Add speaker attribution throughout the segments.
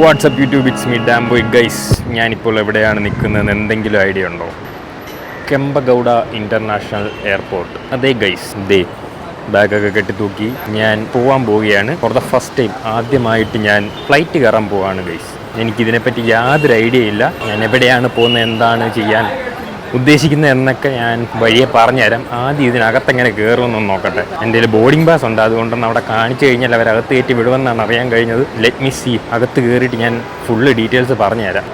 Speaker 1: WhatsApp YouTube it's me Damboy guys ഞാനിപ്പോൾ എവിടെയാണ് നിൽക്കുന്നതെന്ന് എന്തെങ്കിലും ഐഡിയ ഉണ്ടോ? കെമ്പഗൗഡ ഇന്റർനാഷണൽ എയർപോർട്ട് അതേ ഗൈസ് ദേ ബാഗൊക്കെ കെട്ടി തൂക്കി ഞാൻ പോകാൻ പോവുകയാണ്. ഫോർ ദ ഫസ്റ്റ് ടൈം ആദ്യമായിട്ട് ഞാൻ ഫ്ലൈറ്റ് കയറാൻ പോവാണ് ഗൈസ് എനിക്കിതിനെപ്പറ്റി യാതൊരു ഐഡിയ ഇല്ല. ഞാൻ എവിടെയാണ് പോകുന്നത് എന്താണ് ചെയ്യാൻ ഉദ്ദേശിക്കുന്നത് എന്നൊക്കെ ഞാൻ വഴിയെ പറഞ്ഞുതരാം. ആദ്യം ഇതിനകത്ത് എങ്ങനെ കയറുമെന്നൊന്ന് നോക്കട്ടെ. എന്റെ കയ്യിൽ ബോർഡിംഗ് പാസ് ഉണ്ട്. അതുകൊണ്ടൊന്ന് അവിടെ കാണിച്ചു കഴിഞ്ഞാൽ അവർ അകത്ത് കയറ്റി വിടുമെന്നാണ് അറിയാൻ കഴിഞ്ഞത്. ലെറ്റ് മി സി അകത്ത് കയറിയിട്ട് ഞാൻ ഫുള്ള് ഡീറ്റെയിൽസ് പറഞ്ഞുതരാം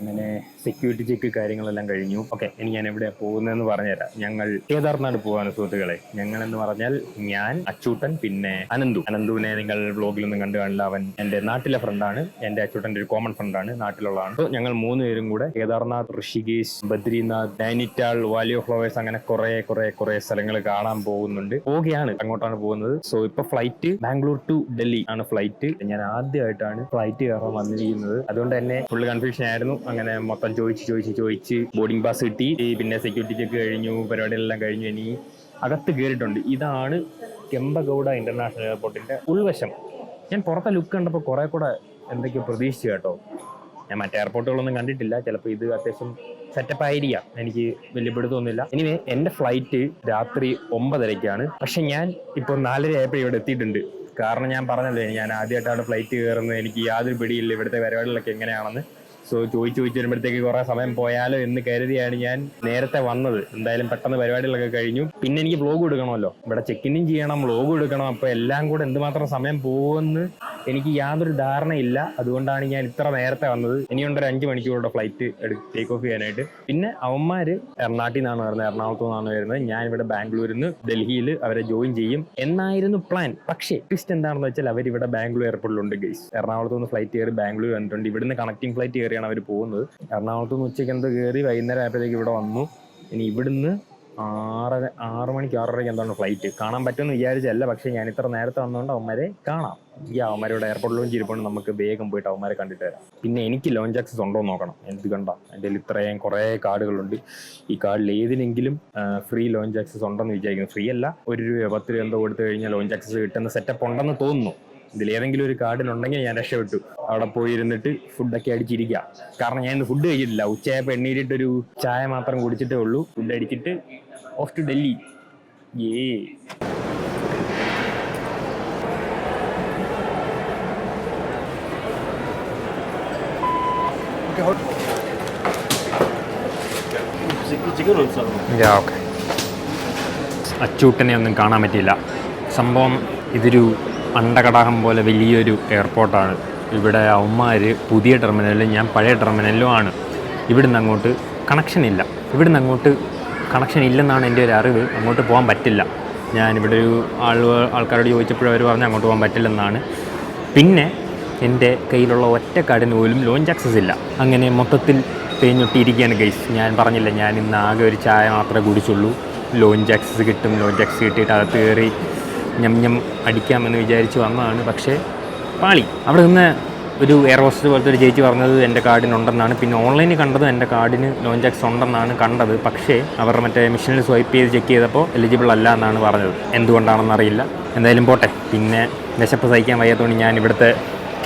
Speaker 1: അങ്ങനെ സെക്യൂരിറ്റി ചെക്ക് കാര്യങ്ങളെല്ലാം കഴിഞ്ഞു. ഓക്കെ ഇനി ഞാൻ എവിടെയാണ് പോകുന്നതെന്ന് പറഞ്ഞുതരാം. ഞങ്ങൾ കേദാർനാട് പോകാൻ സുഹൃത്തുക്കളെ. ഞങ്ങൾ എന്ന് പറഞ്ഞാൽ ഞാൻ അച്ചൂട്ടൻ പിന്നെ അനന്തു. അനന്തുവിനെ നിങ്ങൾ വ്ലോഗിലൊന്നും കണ്ടു കാണില്ല. അവൻ എന്റെ നാട്ടിലെ ഫ്രണ്ടാണ് എന്റെ അച്ചൂട്ടന്റെ ഒരു കോമൺ ഫ്രണ്ടാണ് നാട്ടിലുള്ളതാണ്. അപ്പോൾ ഞങ്ങൾ മൂന്ന് പേരും കൂടെ Kedarnath Rishikesh Badrinath Nainital valley of flowers അങ്ങനെ കുറെ കുറെ കുറെ സ്ഥലങ്ങൾ കാണാൻ പോകുന്നുണ്ട്. പോവുകയാണ്. അങ്ങോട്ടാണ് പോകുന്നത്. സോ ഇപ്പൊ ഫ്ലൈറ്റ് ബാംഗ്ലൂർ ടു ഡൽഹി ആണ് ഫ്ലൈറ്റ് ഞാൻ ആദ്യമായിട്ടാണ് ഫ്ലൈറ്റ് കയറാൻ വന്നിരിക്കുന്നത്. അതുകൊണ്ട് തന്നെ ഫുള്ള് കൺഫ്യൂഷൻ ആയിരുന്നു. അങ്ങനെ മൊത്തം ചോദിച്ച് ചോദിച്ച് ചോദിച്ച് ബോർഡിംഗ് പാസ് കിട്ടി. പിന്നെ സെക്യൂരിറ്റി ചെക്ക് കഴിഞ്ഞു പരിപാടികളെല്ലാം കഴിഞ്ഞു. ഇനി അകത്ത് കയറിയിട്ടുണ്ട് ഇതാണ് കെമ്പഗൗഡ ഇന്റർനാഷണൽ എയർപോർട്ടിന്റെ ഉൾവശം. ഞാൻ പുറത്തെ ലുക്ക് കണ്ടപ്പോൾ കുറെ കൂടെ എന്തൊക്കെയോ പ്രതീക്ഷിച്ചു കേട്ടോ. ഞാൻ മറ്റേ എയർപോർട്ടുകളൊന്നും കണ്ടിട്ടില്ല. ചിലപ്പോൾ ഇത് അത്യാവശ്യം സെറ്റപ്പ് ആയിരിക്കാം. എനിക്ക് വലിയ പിടുത്തമൊന്നുമില്ല ഇനി എന്റെ ഫ്ലൈറ്റ് രാത്രി ഒമ്പതരയ്ക്കാണ് പക്ഷെ ഞാൻ ഇപ്പോൾ നാലര ആയപ്പോൾ ഇവിടെ എത്തിയിട്ടുണ്ട്. കാരണം ഞാൻ പറഞ്ഞല്ലോ ഞാൻ ആദ്യമായിട്ടാണ് ഫ്ലൈറ്റ് കയറുന്നത്. എനിക്ക് യാതൊരു പിടിയില്ല ഇവിടുത്തെ പരിപാടികളൊക്കെ എങ്ങനെയാണെന്ന്. സോ ചോദിച്ചു ചോദിച്ചു വരുമ്പോഴത്തേക്ക് കുറെ സമയം പോയാലോ എന്ന് കരുതിയാണ് ഞാൻ നേരത്തെ വന്നത്. എന്തായാലും പെട്ടെന്ന് പരിപാടികളൊക്കെ കഴിഞ്ഞു. പിന്നെ എനിക്ക് വ്ലോഗ് എടുക്കണമല്ലോ. ഇവിടെ ചെക്ക് ഇന്നും ചെയ്യണം വ്ലോഗ് എടുക്കണം. അപ്പൊ എല്ലാം കൂടെ എന്തുമാത്രം സമയം പോകുമെന്ന് എനിക്ക് യാതൊരു ധാരണയില്ല. അതുകൊണ്ടാണ് ഞാൻ ഇത്ര നേരത്തെ വന്നത്. ഇനിയുണ്ട് ഒരു അഞ്ച് മണിക്കൂറുടെ ഫ്ലൈറ്റ് ടേക്ക് ഓഫ് ചെയ്യാനായിട്ട്. പിന്നെ അവന്മാര് എറണാട്ടിൽ നിന്നാണ് വരുന്നത്. എറണാകുളത്തു നിന്നാണ് വരുന്നത്. ഞാൻ ഇവിടെ ബാംഗ്ലൂരിൽ നിന്ന് ഡൽഹിയിൽ അവരെ ജോയിൻ ചെയ്യും. എന്നായിരുന്നു പ്ലാൻ പക്ഷേ ട്വിസ്റ്റ് എന്താണെന്ന് വെച്ചാൽ അവർ ഇവിടെ ബാംഗ്ലൂർ എയർപോർട്ടിലുണ്ട് ഗൈസ് എറണാകുളത്ത് നിന്ന് ഫ്ലൈറ്റ് കയറി ബാംഗ്ലൂർ വന്നിട്ടുണ്ട്. ഇവിടുന്ന് കണക്റ്റിംഗ് ഫ്ലൈറ്റ് കയറിയാണ് അവർ പോകുന്നത്. എറണാകുളത്ത് നിന്ന് ഉച്ചയ്ക്ക് എന്തോ കയറി വൈകുന്നേരം ആയപ്പോഴത്തേക്ക് ഇവിടെ വന്നു. ഇനി ഇവിടുന്ന് ആറര ആറ് മണിക്ക് ആറരയ്ക്ക് എന്താണ് ഫ്ലൈറ്റ് കാണാൻ പറ്റുമെന്ന് വിചാരിച്ചല്ല പക്ഷേ ഞാൻ ഇത്ര നേരത്തെ വന്നുകൊണ്ട് അവന്മാരെ കാണാം. ഈ അവന്മാരുടെ എയർപോർട്ടിൽ ലോഞ്ച് ഇരിപ്പുണ്ട് നമുക്ക് വേഗം പോയിട്ട് അവന്മാരെ കണ്ടിട്ട് വരാം. പിന്നെ എനിക്ക് ലോഞ്ച് ആക്സസ് ഉണ്ടോ എന്ന് നോക്കണം. എനിക്ക് കണ്ട? എന്റെ ഇത്രയും കുറേ കാർഡുകളുണ്ട്. ഈ കാർഡിൽ ഏതിനെങ്കിലും ഫ്രീ ലോഞ്ച് ആക്സസ് ഉണ്ടെന്ന് വിചാരിക്കുന്നു. ഫ്രീ അല്ല ഒരു രൂപ പത്ത് രൂപ എന്തോ കൊടുത്തു കഴിഞ്ഞാൽ ലോഞ്ച് ആക്സസ് കിട്ടുന്ന സെറ്റപ്പ് ഉണ്ടെന്ന് തോന്നുന്നു. ഇതിൽ ഏതെങ്കിലും ഒരു കാർഡിലുണ്ടെങ്കിൽ ഞാൻ രക്ഷപ്പെട്ടു. അവിടെ പോയി ഇരുന്നിട്ട് ഫുഡൊക്കെ അടിച്ചിരിക്കുക കാരണം ഞാൻ ഇന്ന് ഫുഡ് കഴിച്ചിട്ടില്ല. ഉച്ചയായപ്പോൾ എണ്ണീരിട്ടൊരു ചായ മാത്രം കുടിച്ചിട്ടേ ഉള്ളൂ. ഫുഡ് അടിച്ചിട്ട് ഓഫ് ടു ഡൽഹി. ഏ ഓക്കെ അച്ചൂട്ടനെ ഒന്നും കാണാൻ പറ്റിയില്ല. സംഭവം ഇതൊരു അണ്ടകടാഹം പോലെ വലിയൊരു എയർപോർട്ടാണ്. ഇവിടെ അവന്മാർ പുതിയ ടെർമിനലും ഞാൻ പഴയ ടെർമിനലിലും ആണ്. ഇവിടുന്ന് അങ്ങോട്ട് കണക്ഷൻ ഇല്ല. ഇവിടുന്ന് അങ്ങോട്ട് കണക്ഷൻ ഇല്ലെന്നാണ് എന്റെ ഒരു അറിവ്. അങ്ങോട്ട് പോകാൻ പറ്റില്ല. ഞാൻ ഇവിടെ ഒരു ആൾ ആൾക്കാരോട് ചോദിച്ചപ്പോഴും അവർ പറഞ്ഞു അങ്ങോട്ട് പോകാൻ പറ്റില്ലെന്നാണ്. പിന്നെ എന്റെ കയ്യിലുള്ള ഒറ്റ കാർഡിന് പോലും ലോഞ്ച് ആക്സസ് ഇല്ല. അങ്ങനെ മൊത്തത്തിൽ തേഞ്ഞൊട്ടിയിരിക്കുകയാണ് ഗൈസ് ഞാൻ പറഞ്ഞില്ല ഞാൻ ഇന്ന് ആകെ ഒരു ചായ മാത്രമേ കുടിച്ചുള്ളൂ. ലോഞ്ച് ആക്സസ് കിട്ടും. ലോഞ്ച് ആക്സസ് കിട്ടിയിട്ട് അകത്ത് കയറി ഞം ഞം അടിക്കാമെന്ന് വിചാരിച്ച് വന്നതാണ്. പക്ഷേ പാളി. അവിടെ നിന്ന് ഒരു എയർ ഹോസ്റ്റൽ പോലത്തെ ഒരു ചേച്ചി പറഞ്ഞത് എന്റെ കാർഡിനുണ്ടെന്നാണ്. പിന്നെ ഓൺലൈനിൽ കണ്ടത് എന്റെ കാർഡിന് ലോഞ്ച് ആക്സസ് ഉണ്ടെന്നാണ് കണ്ടത്. പക്ഷേ അവർ മറ്റേ മെഷീനിൽ സ്വൈപ്പ് ചെയ്ത് ചെക്ക് ചെയ്തപ്പോൾ എലിജിബിൾ അല്ല എന്നാണ് പറഞ്ഞത്. എന്തുകൊണ്ടാണെന്ന് അറിയില്ല. എന്തായാലും പോട്ടെ. പിന്നെ വിശപ്പ് സഹിക്കാൻ വയ്യാത്തതുകൊണ്ട് ഞാൻ ഇവിടുത്തെ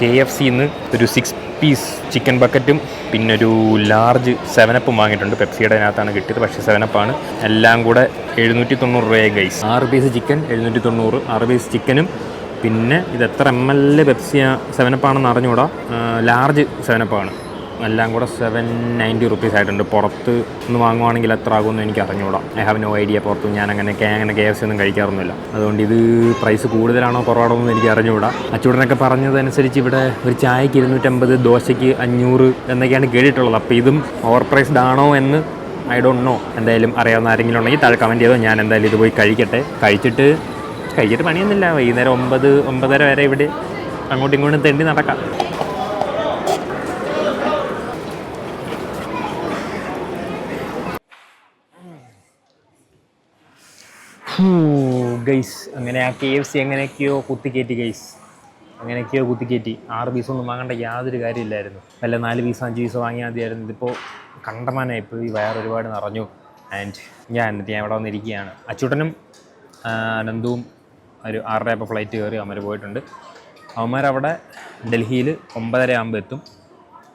Speaker 1: കെ എഫ് സിന്ന് ഒരു സിക്സ് പീസ് ചിക്കൻ ബക്കറ്റും പിന്നെ ഒരു ലാർജ് സെവനപ്പും വാങ്ങിയിട്ടുണ്ട്. പെപ്സിയുടെ അതിനകത്താണ് കിട്ടിയത്. പക്ഷേ സെവനപ്പാണ് എല്ലാം കൂടെ എഴുന്നൂറ്റി തൊണ്ണൂറ് രൂപയായി ഗൈസ് ആറ് പീസ് ചിക്കൻ എഴുന്നൂറ്റി തൊണ്ണൂറ്. ആറ് പീസ് ചിക്കനും പിന്നെ ഇത് എത്ര എം എൽ പെപ്സി സെവനപ്പാണെന്ന് അറിഞ്ഞുകൂടാ. ലാർജ് സെവനപ്പാണ് എല്ലാം കൂടെ സെവൻ നയന്റി റുപ്പീസ് ആയിട്ടുണ്ട്. പുറത്ത് നിന്ന് വാങ്ങുവാണെങ്കിൽ എത്ര ആകുമെന്ന് എനിക്ക് അറിഞ്ഞുകൂടാ. ഐ ഹാവ് നോ ഐഡിയ പുറത്ത് ഞാൻ അങ്ങനെ അങ്ങനെ കെ എഫ് സി ഒന്നും കഴിക്കാറൊന്നുമില്ല. അതുകൊണ്ട് ഇത് പ്രൈസ് കൂടുതലാണോ കുറവാണോ എന്ന് എനിക്ക് അറിഞ്ഞുകൂടാ. അച്ചൂടനൊക്കെ പറഞ്ഞതനുസരിച്ച് ഇവിടെ ഒരു ചായക്ക് ഇരുന്നൂറ്റമ്പത് ദോശയ്ക്ക് അഞ്ഞൂറ് എന്നൊക്കെയാണ് കേട്ടിട്ടുള്ളത്. അപ്പോൾ ഇതും ഓവർ പ്രൈസ്ഡ് ആണോ എന്ന് ഐ ഡോണ്ട് നോ എന്തായാലും അറിയാവുന്ന ആരെങ്കിലും ഉണ്ടെങ്കിൽ താഴെ കമന്റ് ചെയ്തോ. ഞാൻ എന്തായാലും ഇത് പോയി കഴിക്കട്ടെ. കഴിച്ചിട്ട് കഴിച്ചിട്ട് പണിയൊന്നുമില്ല. വൈകുന്നേരം ഒമ്പത് ഒമ്പതര വരെ ഇവിടെ അങ്ങോട്ടും ഇങ്ങോട്ടും തെണ്ടി നടക്കാം. ഗൈസ് അങ്ങനെ ആ കെ എഫ് സി എങ്ങനെയൊക്കെയോ കുത്തിക്കയറ്റി ഗൈസ്. അങ്ങനെയൊക്കെയോ കുത്തിക്കയറ്റി ആറ് പീസൊന്നും വാങ്ങേണ്ട യാതൊരു കാര്യമില്ലായിരുന്നു. വല്ല നാല് പീസോ അഞ്ച് പീസോ വാങ്ങിയാൽ മതിയായിരുന്നു. ഇതിപ്പോൾ കണ്ടമാനായി ഇപ്പോൾ ഈ വയർ ഒരുപാട് നിറഞ്ഞു. ആൻഡ് ഞാൻ എന്നിട്ട് ഞാൻ ഇവിടെ വന്നിരിക്കുകയാണ്. അച്ചൂട്ടനും അനന്തവും ഒരു ആറര ആയപ്പോൾ ഫ്ലൈറ്റ് കയറി അവന്മാർ പോയിട്ടുണ്ട്. അവന്മാരവിടെ ഡൽഹിയിൽ ഒമ്പതര ആകുമ്പോൾ എത്തും.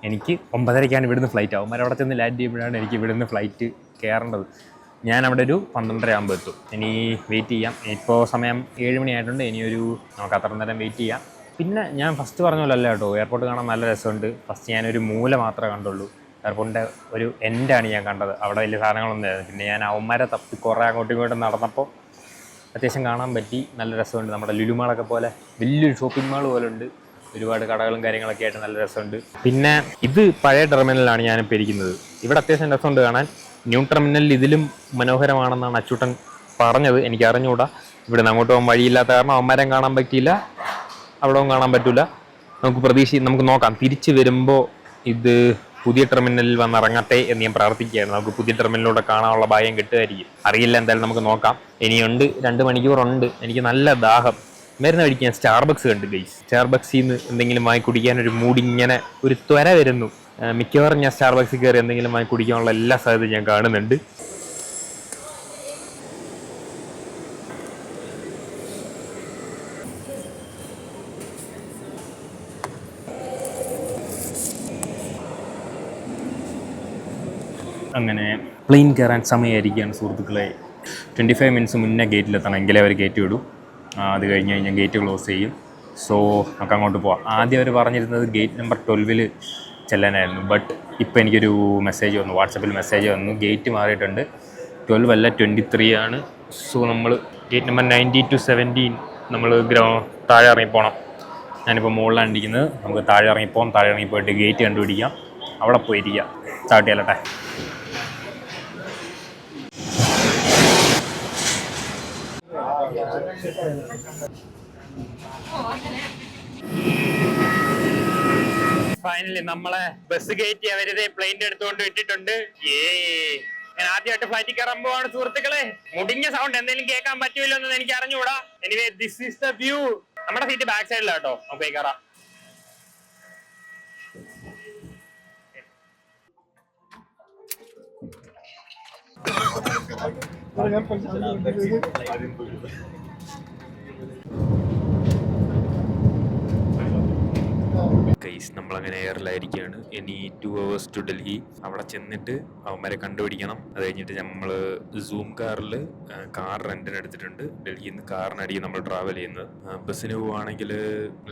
Speaker 1: എനിക്ക് ഒമ്പതരയ്ക്കാണ് ഇവിടുന്ന് ഫ്ലൈറ്റ് അവന്മാർ അവിടെ ചെന്ന് ലാൻഡ് ചെയ്യുമ്പോഴാണ് എനിക്ക് ഇവിടുന്ന് ഫ്ലൈറ്റ് കയറേണ്ടത് ഞാൻ അവിടെ ഒരു പന്ത്രണ്ടര ആകുമ്പോൾ എത്തും. ഇനി വെയിറ്റ് ചെയ്യാം. ഇപ്പോൾ സമയം ഏഴ് മണിയായിട്ടുണ്ട് ഇനിയൊരു നമുക്ക് അത്ര നേരം വെയിറ്റ് ചെയ്യാം. പിന്നെ ഞാൻ ഫസ്റ്റ് പറഞ്ഞ പോലെ അല്ല കേട്ടോ. എയർപോർട്ട് കാണാൻ നല്ല രസമുണ്ട്. ഫസ്റ്റ് ഞാനൊരു മൂല മാത്രമേ കണ്ടുള്ളൂ. എയർപോർട്ടിന്റെ ഒരു എൻഡാണ് ഞാൻ കണ്ടത്. അവിടെ വലിയ സാധനങ്ങളൊന്നും പിന്നെ ഞാൻ അവന്മാരെ തപ്പി കുറേ അങ്ങോട്ടും ഇങ്ങോട്ടും നടന്നപ്പോൾ അത്യാവശ്യം കാണാൻ പറ്റി. നല്ല രസമുണ്ട്. നമ്മുടെ ലുലുമാളൊക്കെ പോലെ വലിയൊരു ഷോപ്പിംഗ് മാൾ പോലെ ഉണ്ട് ഒരുപാട് കടകളും കാര്യങ്ങളൊക്കെ ആയിട്ട് നല്ല രസമുണ്ട്. പിന്നെ ഇത് പഴയ ടെർമിനലാണ് ഞാനിപ്പോൾ ഇരിക്കുന്നത്. ഇവിടെ അത്യാവശ്യം രസമുണ്ട് കാണാൻ. ന്യൂ ടെർമിനലിൽ ഇതിലും മനോഹരമാണെന്നാണ് അച്ചൂട്ടൻ പറഞ്ഞത്. എനിക്ക് അറിഞ്ഞുകൂടാ. ഇവിടെ അങ്ങോട്ട് പോകാൻ വഴിയില്ലാത്ത കാരണം അവന്മാരെയും കാണാൻ പറ്റിയില്ല. അവിടവും കാണാൻ പറ്റില്ല നമുക്ക് പ്രതീക്ഷ നമുക്ക് നോക്കാം. തിരിച്ച് വരുമ്പോൾ ഇത് പുതിയ ടെർമിനലിൽ വന്ന് ഇറങ്ങട്ടെ എന്ന് ഞാൻ പ്രാർത്ഥിക്കുകയാണ്. നമുക്ക് പുതിയ ടെർമിനലിലൂടെ കാണാനുള്ള ഭാഗ്യം കിട്ടുമായിരിക്കും. അറിയില്ല എന്തായാലും നമുക്ക് നോക്കാം. ഇനിയുണ്ട് രണ്ട് മണിക്കൂറുണ്ട്. എനിക്ക് നല്ല ദാഹം. മരുന്ന് കഴിക്കാൻ സ്റ്റാർബക്സ് കണ്ട് ഗൈസ് സ്റ്റാർബക്സിൽ നിന്ന് എന്തെങ്കിലും വാങ്ങി കുടിക്കാൻ ഒരു മൂടി ഇങ്ങനെ ഒരു ത്വര വരുന്നു. മിക്കവാറും ഞാൻ സ്റ്റാർബക്സിൽ കയറി എന്തെങ്കിലും വാങ്ങി കുടിക്കാനുള്ള എല്ലാ സാധ്യതയും ഞാൻ കാണുന്നുണ്ട്. അങ്ങനെ പ്ലെയിൻ കയറാൻ സമയമായിരിക്കുകയാണ് സുഹൃത്തുക്കളെ. ട്വന്റി ഫൈവ് മിനിറ്റ്സ് മുന്നേ ഗേറ്റിലെത്തണം എങ്കിലേ അവർ ഗേറ്റ് വിടും. അത് കഴിഞ്ഞ് കഴിഞ്ഞാൽ ഗേറ്റ് ക്ലോസ് ചെയ്യും. സോ നമുക്ക് അങ്ങോട്ട് പോവാം. ആദ്യം അവർ പറഞ്ഞിരുന്നത് ഗേറ്റ് നമ്പർ ട്വൽവിൽ ചെല്ലാനായിരുന്നു. ബട്ട് ഇപ്പോൾ എനിക്കൊരു മെസ്സേജ് വന്നു. വാട്സപ്പിൽ മെസ്സേജ് വന്നു. ഗേറ്റ് മാറിയിട്ടുണ്ട്. ട്വൽവ് അല്ല ട്വന്റി ത്രീ ആണ്. സോ നമ്മൾ gate number ninety two seventeen നമ്മൾ ഗ്രൗ താഴെ ഇറങ്ങിപ്പോണം ഞാനിപ്പോൾ മുകളിലാണ് ഇരിക്കുന്നത്. നമുക്ക് താഴെ ഇറങ്ങിപ്പോകാം താഴെ ഇറങ്ങിപ്പോയിട്ട് ഗേറ്റ് കണ്ടുപിടിക്കാം. അവിടെ പോയിരിക്കാം. സ്റ്റാർട്ട് ഫൈനലി നമ്മളെ ബസ് കയറ്റി അവരുടെ പ്ലെയിന്റെ എടുത്തുകൊണ്ട് ഇട്ടിട്ടുണ്ട്. ഏ ഞാൻ ആദ്യമായിട്ട് ഫ്ലൈറ്റിൽ കയറാൻ പോവാണ് സുഹൃത്തുക്കളെ. മുടിഞ്ഞ സൗണ്ട് എന്തെങ്കിലും കേൾക്കാൻ പറ്റുമല്ലോ എന്ന് എനിക്ക് അറിഞ്ഞുകൂടാ. Anyway this is the view നമ്മുടെ സീറ്റ് ബാക്ക് സൈഡിലാട്ടോ നമുക്ക് കയറാം ഗൈസ് നമ്മളങ്ങനെ എയറിലായിരിക്കുകയാണ് ഇനി ടു അവേഴ്സ് ടു ഡൽഹി അവിടെ ചെന്നിട്ട് അവന്മാരെ കണ്ടുപിടിക്കണം. അത് കഴിഞ്ഞിട്ട് നമ്മൾ സൂം കാറിൽ കാർ റെന്റിന് എടുത്തിട്ടുണ്ട്. ഡൽഹിയിൽ നിന്ന് കാറിനായിരിക്കും നമ്മൾ ട്രാവൽ ചെയ്യുന്നത്. ബസ്സിന് പോവുകയാണെങ്കിൽ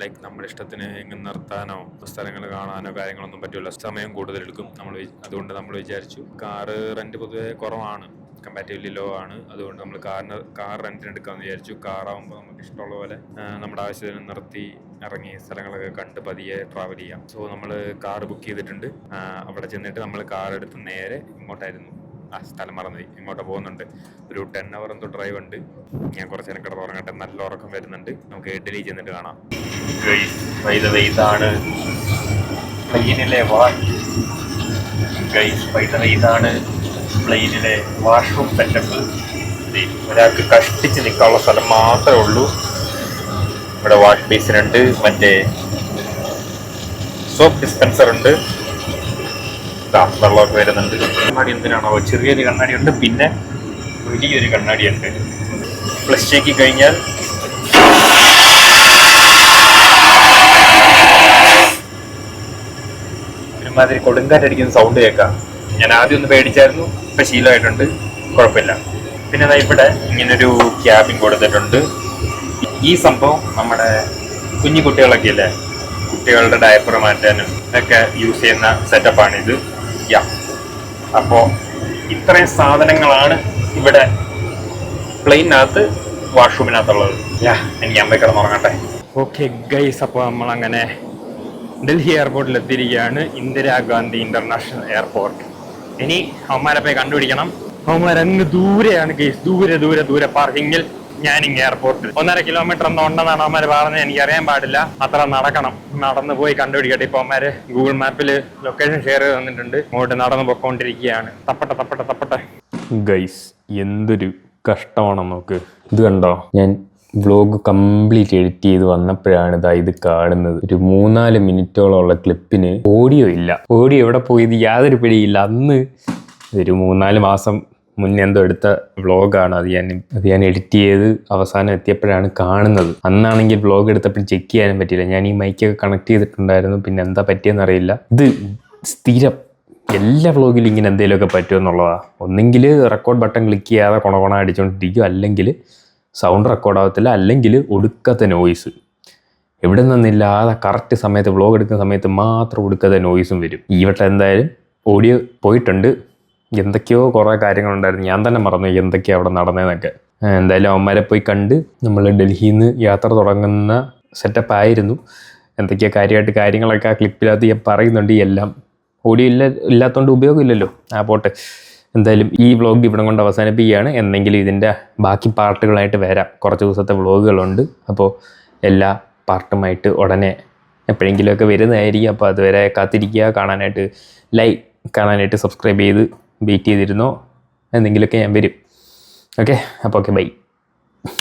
Speaker 1: ലൈക്ക് നമ്മുടെ ഇഷ്ടത്തിന് എങ്ങനെ നിർത്താനോ സ്ഥലങ്ങൾ കാണാനോ കാര്യങ്ങളൊന്നും പറ്റില്ല. സമയം കൂടുതലെടുക്കും നമ്മൾ അതുകൊണ്ട് നമ്മൾ വിചാരിച്ചു. കാറ് റെന്റ് പൊതുവെ കുറവാണ്. കമ്പാറ്റീവ്ലി ലോ ആണ്. അതുകൊണ്ട് നമ്മൾ കാറിന് കാർ റെന്റിന് എടുക്കാമെന്ന് വിചാരിച്ചു. കാറാകുമ്പോൾ നമുക്ക് ഇഷ്ടമുള്ള പോലെ നമ്മുടെ ആവശ്യത്തിന് നിർത്തി ഇറങ്ങി സ്ഥലങ്ങളൊക്കെ കണ്ട് പതിയെ ട്രാവൽ ചെയ്യാം. സോ നമ്മൾ കാർ ബുക്ക് ചെയ്തിട്ടുണ്ട്. അവിടെ ചെന്നിട്ട് നമ്മൾ കാർ എടുത്ത് നേരെ ഇങ്ങോട്ടായിരുന്നു. ആ സ്ഥലം മറന്നുപോയി ഇങ്ങോട്ട് പോകുന്നുണ്ട്. ഒരു ടെൻ അവർ എന്തോ ഡ്രൈവ് ഉണ്ട്. ഞാൻ കുറച്ച് നേരം കിടന്ന് ഉറങ്ങട്ടെ നല്ല ഉറക്കം വരുന്നുണ്ട്. നമുക്ക് ഡൽഹി ചെന്നിട്ട് കാണാം. ഇതാണ് ഇതാണ് പ്ലെയിനിലെ വാഷ്റൂം സെറ്റപ്പ് ഒരാൾക്ക് കഷ്ടിച്ച് നിൽക്കാനുള്ള സ്ഥലം മാത്രമേ ഉള്ളൂ. ഇവിടെ വാഷ് ബേസിൻ ഉണ്ട് മറ്റേ സോപ്പ് ഡിസ്പെൻസർ ഉണ്ട്. വെള്ളമൊക്കെ വരുന്നുണ്ട്. കണ്ണാടി എന്തിനാണോ? ചെറിയൊരു കണ്ണാടി ഉണ്ട് പിന്നെ വലിയൊരു കണ്ണാടി ഉണ്ട്. പ്ലസ് ചേക്കി കഴിഞ്ഞാൽ ഒരുമാതിരി കൊടുങ്കാറ്റടിക്കുന്ന സൗണ്ട് കേൾക്കാം. ഞാൻ ആദ്യം ഒന്ന് പേടിച്ചായിരുന്നു ഇപ്പൊ ശീലമായിട്ടുണ്ട് കുഴപ്പമില്ല. പിന്നെ ഇവിടെ ഇങ്ങനൊരു ക്യാബിൻ കൊടുത്തിട്ടുണ്ട്. ഈ സംഭവം നമ്മുടെ കുഞ്ഞു കുട്ടികളൊക്കെ അല്ലേ കുട്ടികളുടെ ഡയപ്പർ മാറ്റാനും ഒക്കെ യൂസ് ചെയ്യുന്ന സെറ്റപ്പാണ് ഇത് യാ അപ്പോൾ ഇത്രയും സാധനങ്ങളാണ് ഇവിടെ പ്ലെയിനകത്ത് വാഷ്റൂമിനകത്തുള്ളത് യാ എനിക്ക് അമ്മ കിടന്നുറങ്ങട്ടെ. ഓക്കെ ഗൈസ് അപ്പോൾ നമ്മളങ്ങനെ ഡൽഹി എയർപോർട്ടിൽ എത്തിയിരിക്കുകയാണ് ഇന്ദിരാഗാന്ധി ഇന്റർനാഷണൽ എയർപോർട്ട്. ഇനി അവന്മാരെ പോയി കണ്ടുപിടിക്കണം. അവന്മാരങ്ങ് ദൂരെയാണ് ഗൈസ് ദൂരെ ദൂരെ ദൂരെ പാർക്കിങ്ങിൽ ഞാനിങ് എയർപോർട്ടിൽ ഒന്നര കിലോമീറ്റർ ഒന്നും ഉണ്ടെന്നാണ് അവന്മാർ പറഞ്ഞത്. എനിക്ക് അറിയാൻ പാടില്ല. അത്ര നടക്കണം. നടന്ന് പോയി കണ്ടുപിടിക്കട്ടെ. ഇപ്പൊ അവന്മാര് ഗൂഗിൾ മാപ്പിൽ ലൊക്കേഷൻ ഷെയർ ചെയ്ത് തന്നിട്ടുണ്ട്. അങ്ങോട്ട് നടന്ന് പൊക്കോണ്ടിരിക്കുകയാണ്. തപ്പട്ടെ തപ്പട്ടെ തപ്പട്ടെ. ഗൈസ് എന്തൊരു കഷ്ടമാണോ നോക്ക്. ഇത് കണ്ടോ? ഞാൻ വ്ലോഗ് കംപ്ലീറ്റ് എഡിറ്റ് ചെയ്ത് വന്നപ്പോഴാണ് ഇതാ ഇത് കാണുന്നത്. ഒരു മൂന്നാൽ മിനിറ്റോളം ഉള്ള ക്ലിപ്പിന് ഓഡിയോ ഇല്ല. ഓഡിയോ എവിടെ പോയത് യാതൊരു പിടിയില്ല. അന്ന് ഒരു മൂന്നാൽ മാസം മുന്നേ എന്തോ എടുത്ത വ്ളോഗാണ് അത് ഞാൻ അത് ഞാൻ എഡിറ്റ് ചെയ്ത് അവസാനം എത്തിയപ്പോഴാണ് കാണുന്നത്. അന്നാണെങ്കിൽ വ്ളോഗ് എടുത്തപ്പോൾ ചെക്ക് ചെയ്യാനും പറ്റിയില്ല. ഞാൻ ഈ മൈക്കൊക്കെ കണക്ട് ചെയ്തിട്ടുണ്ടായിരുന്നു. പിന്നെ എന്താ പറ്റിയെന്ന് അറിയില്ല. ഇത് സ്ഥിരം എല്ലാ വ്ളോഗിലും ഇങ്ങനെ എന്തെങ്കിലുമൊക്കെ പറ്റുമെന്നുള്ളതാണ് ഒന്നെങ്കിൽ റെക്കോർഡ് ബട്ടൺ ക്ലിക്ക് ചെയ്യാതെ കൊണകൊണ അടിച്ചുകൊണ്ടിരിക്കും അല്ലെങ്കിൽ സൗണ്ട് റെക്കോർഡ് ആവത്തില്ല. അല്ലെങ്കിൽ ഒടുക്കത്തെ നോയിസ്. എവിടെ നിന്നില്ലാതെ കറക്റ്റ് സമയത്ത് വ്ളോഗ് എടുക്കുന്ന സമയത്ത് മാത്രം ഒടുക്കത്തെ നോയിസും വരും. ഈ വട്ടം എന്തായാലും ഓഡിയോ പോയിട്ടുണ്ട്. എന്തൊക്കെയോ കുറേ കാര്യങ്ങളുണ്ടായിരുന്നു. ഞാൻ തന്നെ മറന്നു എന്തൊക്കെയാണ് അവിടെ നടന്നതെന്നൊക്കെ. എന്തായാലും അവന്മാരെ പോയി കണ്ട് നമ്മൾ ഡൽഹിയിൽ നിന്ന് യാത്ര തുടങ്ങുന്ന സെറ്റപ്പ് ആയിരുന്നു. എന്തൊക്കെയാ കാര്യമായിട്ട് കാര്യങ്ങളൊക്കെ ആ ക്ലിപ്പിനകത്ത് ഞാൻ പറയുന്നുണ്ട് എല്ലാം. ഓഡിയോ ഇല്ല ഇല്ലാത്തതുകൊണ്ട് ഉപയോഗമില്ലല്ലോ. ആ പോട്ടെ. എന്തായാലും ഈ വ്ളോഗ് ഇവിടെ കൊണ്ട് അവസാനിപ്പിക്കുകയാണ്. എന്നെങ്കിലും ഇതിന്റെ ബാക്കി പാർട്ടുകളായിട്ട് വരാം. കുറച്ച് ദിവസത്തെ വ്ളോഗുകളുണ്ട് അപ്പോൾ എല്ലാ പാർട്ടുമായിട്ട് ഉടനെ എപ്പോഴെങ്കിലുമൊക്കെ വരുന്നതായിരിക്കും. അപ്പോൾ അതുവരെ കാത്തിരിക്കുക. കാണാനായിട്ട് ലൈക്ക് കാണാനായിട്ട് സബ്സ്ക്രൈബ് ചെയ്ത് വെയിറ്റ് ചെയ്തിരുന്നോ? എന്തെങ്കിലുമൊക്കെ ഞാൻ വരും. ഓക്കെ അപ്പോൾ ഓക്കെ ബൈ